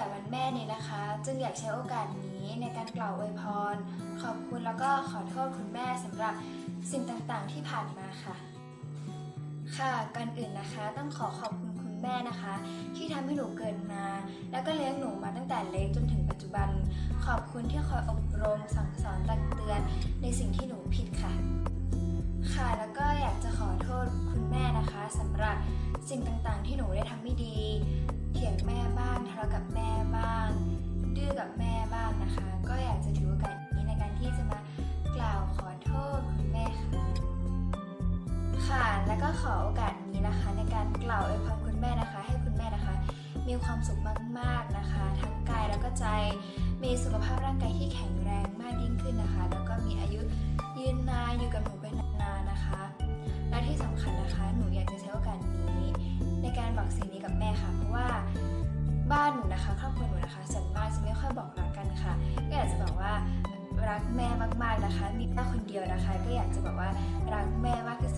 ิดวันแม่นี่นะคะ จึงอยากใช้โอกาสนี้ในการกล่าวอวยพร ขอบคุณแล้วก็ขอโทษคุณแม่สำหรับสิ่งต่างๆที่ผ่านมาค่ะ ค่ะก่อนอื่นนะคะต้องขอขอบคุณคุณแม่นะคะ ที่ทำให้หนูเกิดมา แล้วก็เลี้ยงหนูมาตั้งแต่เล็กจนถึงปัจจุบัน ขอบคุณที่คอยอบรมสั่งสอนตักเตือนในสิ่งที่หนูผิดค่ะค่ะแล้วก็อยากจะขอโทษคุณแม่นะคะสำหรับสิ่งต่างๆ ที่หนูได้ทำไม่ดี เถียงแม่บ้างทะเลาะกับ กับแม่บ้างนะคะ ก็อยากจะถือโอกาสนี้ในการที่จะมากล่าวขอโทษคุณแม่ค่ะค่ะ แล้วก็ขอโอกาสนี้นะคะ ในการกล่าวอวยพรคุณแม่นะคะ ให้คุณแม่นะคะ มีความสุขมากๆนะคะ ทั้งกายแล้วก็ใจมีสุขภาพร่างกายที่แข็งแรงมากยิ่งขึ้นนะคะ แล้วก็มีอายุยืนนานอยู่กับหนูไปนานๆนะคะ และที่สำคัญนะคะ หนูอยากจะใช้โอกาสนี้ ในการบอกสิ่งนี้กับแม่ค่ะ เพราะว่า รักแม่มากๆนะคะ มีแม่คนเดียวนะคะ ก็อยากจะบอกว่ารักแม่มากที่สุด